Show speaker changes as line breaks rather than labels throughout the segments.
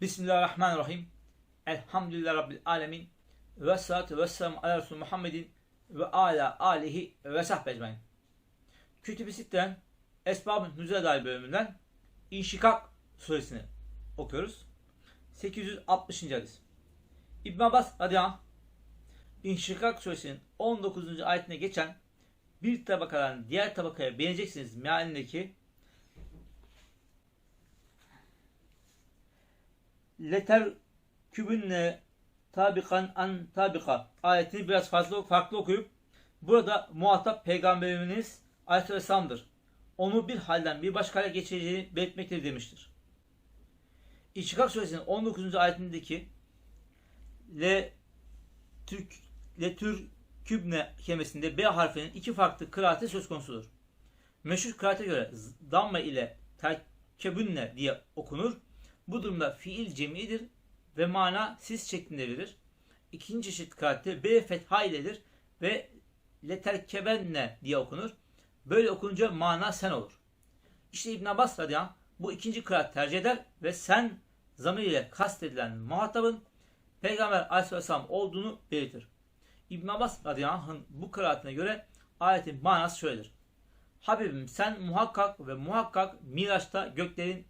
Bismillahirrahmanirrahim. Elhamdülillah Rabbil alemin. Ve salatu ve selamu ala Resulü Muhammedin ve ala alihi ve sahbe ecmain. Kütüb-i Sitte'den Esbab-ı Nüzule bölümünden İnşikak suresini okuyoruz. 860. hadis. İbn Abbas radıyallahu İnşikak suresinin 19. ayetine geçen bir tabakadan diğer tabakaya beğeneceksiniz mealindeki leter kübünne tabikan an tabika ayetini biraz farklı farklı okuyup burada muhatap peygamberimiz Aleyhisselam'dır. Onu bir halden bir başka hale geçireceğini belirtmektedir demiştir. İştikak suresinin 19. ayetindeki le Türk le tür kübne kelimesinde B harfinin iki farklı kıraati söz konusudur. Meşhur kıraate göre damma ile terkebünne diye okunur. Bu durumda fiil cemidir ve mana siz şeklinde verir. İkinci çeşit kıraatte B fetha iledir ve leterkebenne diye okunur. Böyle okununca mana sen olur. İşte İbn Abbas radıyallahu bu ikinci kıraat tercih eder ve sen zamir ile kastedilen muhatabın Peygamber aleyhisselam olduğunu belirtir. İbn Abbas radıyallahu bu kıraatine göre ayetin manası şöyledir. Habibim sen muhakkak ve muhakkak Miraç'ta göklerin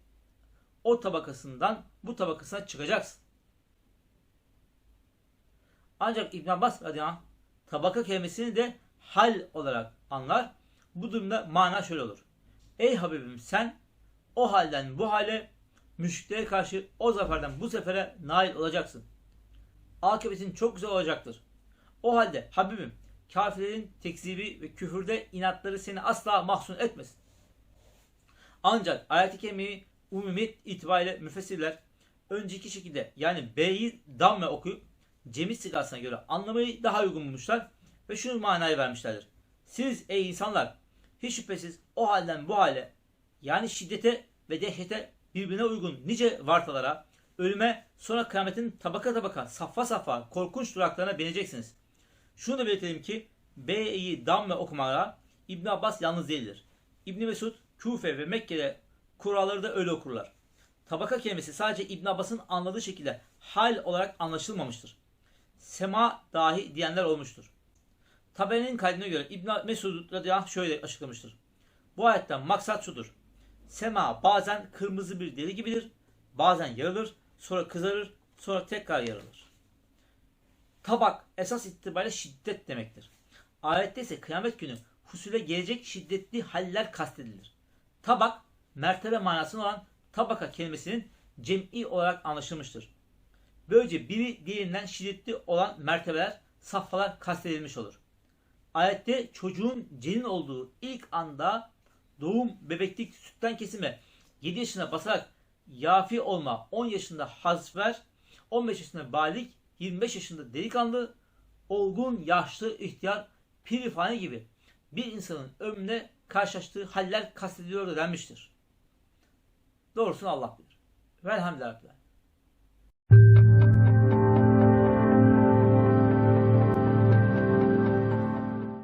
o tabakasından bu tabakasına çıkacaksın. Ancak İbn Abbas radıyallahu anh, tabaka kelimesini de hal olarak anlar. Bu durumda mana şöyle olur. Ey Habibim sen o halden bu hale müşriklere karşı o zaferden bu sefere nail olacaksın. Akıbetin çok güzel olacaktır. O halde Habibim kafirlerin tekzibi ve küfürde inatları seni asla mahzun etmesin. Ancak ayet-i kerimeyi umumi itibariyle müfessirler önceki şekilde yani B'yi damme okuyup cemi sigasına göre anlamayı daha uygun bulmuşlar ve şunu manayı vermişlerdir. Siz ey insanlar hiç şüphesiz o halden bu hale yani şiddete ve dehşete birbirine uygun nice vartalara, ölüme sonra kıyametin tabaka tabaka, saffa saffa korkunç duraklarına bineceksiniz. Şunu da belirtelim ki B'yi damme okumaya İbn Abbas yalnız değildir. İbn Mesud, Küfe ve Mekke'de kuralları da öyle okurlar. Tabaka kelimesi sadece İbn Abbas'ın anladığı şekilde hal olarak anlaşılmamıştır. Sema dahi diyenler olmuştur. Taberi'nin kaydına göre İbn Mesud radıyallahu şöyle açıklamıştır. Bu ayetten maksat şudur. Sema bazen kırmızı bir deli gibidir, bazen yarılır, sonra kızarır, sonra tekrar yarılır. Tabak esas itibariyle şiddet demektir. Ayette ise kıyamet günü husule gelecek şiddetli haller kastedilir. Tabak mertebe manasında olan tabaka kelimesinin cem'i olarak anlaşılmıştır. Böylece biri diğerinden şiddetli olan mertebeler, safhalar kastedilmiş olur. Ayette çocuğun cenin olduğu ilk anda doğum, bebeklik, sütten kesime 7 yaşına basarak yafi olma, 10 yaşında hazfer, 15 yaşında balik, 25 yaşında delikanlı, olgun, yaşlı, ihtiyar, pirifane gibi bir insanın ömrüne karşılaştığı haller kastediliyor denmiştir. Doğrusunu Allah bilir. Velhamdülillah.